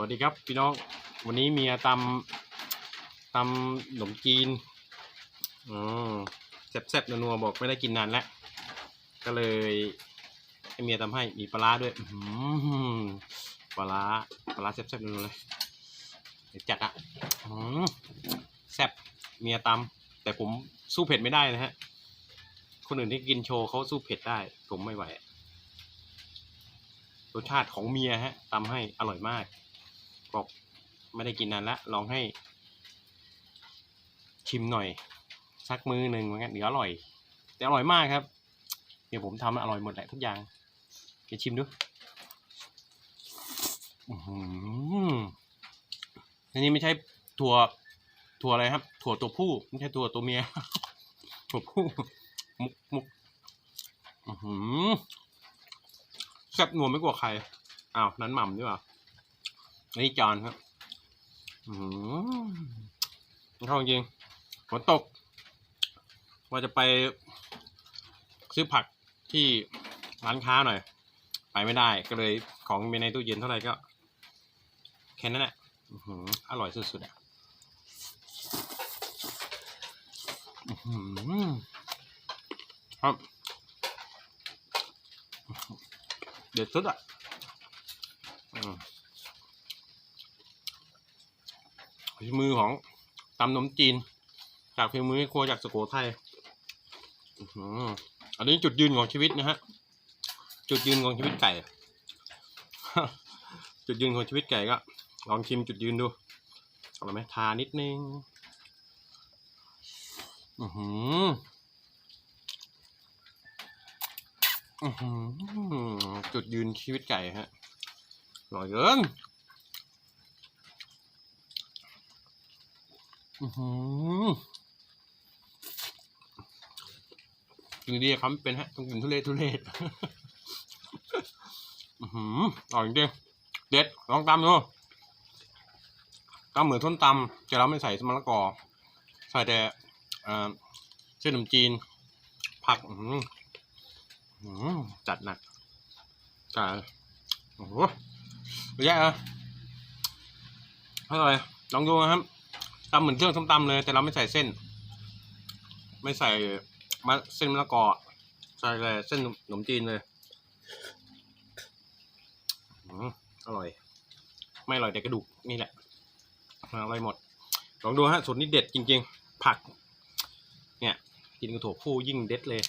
วัสดีครับพี่น้องวันนี้เมียตำตำขนมจีนอืมแซ่บๆนัวๆบอกไม่ได้กินนานแล้ว ก็เลยให้เมียทำให้มีปลาร้าด้วยอืปลาร้าปลาร้าแซ่บๆนัวๆเลยเดี๋ยวจัดอะอือแซ่บเมียตำแต่ผมสู้เผ็ดไม่ได้นะฮะ คนอื่นที่กินโชว์เขาสู้เผ็ดได้ ผมไม่ไหวรสชาติของเมียฮะตำให้อร่อยมาก บไม่ได้กินนานละลองให้ ชิมหน่อยสักมือหนึ่งเหมือนกันเดี๋ยวอร่อย แต่อร่อยมากครับ เดี๋ยวผมทำอร่อยหมดแหละทุกอย่างไปชิมดูอืมอันนี้ไม่ใช่ถั่วถั่วอะไรครับ ถั่วตัวผู้ไม่ใช่ถั่วตัวเมียถั่วผู้มุกมุกอือหือแซ่บนัวไม่กว่าใครอ้าวนั้นหม่ำดีกว่าอัน นี้จานครับอืมเข้าจริงฝนตก ว่าจะไปซื้อผักที่ร้านค้าหน่อย ไปไม่ได้ก็เลยของมีในตู้เย็นเท่าไหร่ก็ แค่นั้นแหละอืออร่อยสุดๆอะอื้อหือครับเด็ดสุดอะอืม ฝีมือของตำนมจีน จากฝีมือครัวจากสุโขทัยอันนี้จุดยืนของชีวิตนะฮะ จุดยืนของชีวิตไก่ จุดยืนของชีวิตไก่ก็ ลองชิมจุดยืนดูเอาไหมทานิดนึง อือหืออือหือจุดยืนชีวิตไก่ฮะอร่อยเกินอือหือ กินดีครับเป็นฮะต้องกินทุเรศทุเรศอือร่อยจริงเด็ดลองตำดูตำเหมือนส้นตำแต่เราไม่ใส่มะละกอ ใส่แต่เอ่อเส้นขนมจีน ผักจัดหนักจัดโอ้โหเยอะแยะอะอร่อยลองดูนะครับ ตำเหมือนเครื่องส้มตำเลย แต่เราไม่ใส่เส้น ไม่ใส่มะเส้นมะละกอใส่เลยเส้นขนมจีนเลยอร่อย ไม่อร่อยแต่กระดูกนี่แหละอร่อยหมด ลองดูฮะสูตรนี้เด็ดจริง ๆ ผัก เนี่ย กินกระโถผู้ยิ่งเด็ดเลย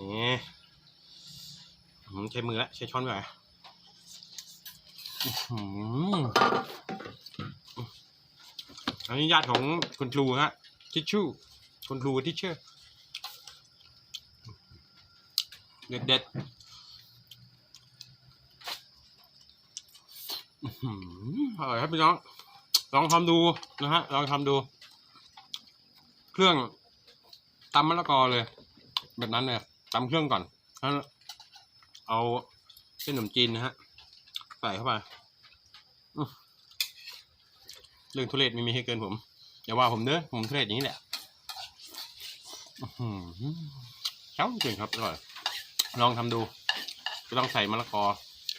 นี่ใช้มือละใช้ช้อนไปไหน อันนี้ญาติของคุณครูฮะทิชชู่คุณครูทิชเชอร์เด็ดเด็ดอร่อยครับพี่น้องลองทำดูนะฮะลองทำดู เครื่องตำมะละกอเลย แบบนั้นเลยตำเครื่องก่อนแล้วเอาเส้นขนมจีนนะฮะ ใส่เข้าไปอื เรื่องทุเรศไม่มีให้เกินผมอย่าว่าผมเด้อผมทุเรศอย่างนี้แหละน้อหือเช้าจริงครับอร่อยลองทำดูไม่ต้องใส่มะละกอ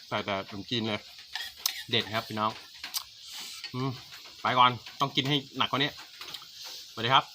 ใส่แต่ขนมจีนเลย เด็ดครับพี่น้องอืไปก่อนต้องกินให้หนักกว่านี้สวัสดีครับ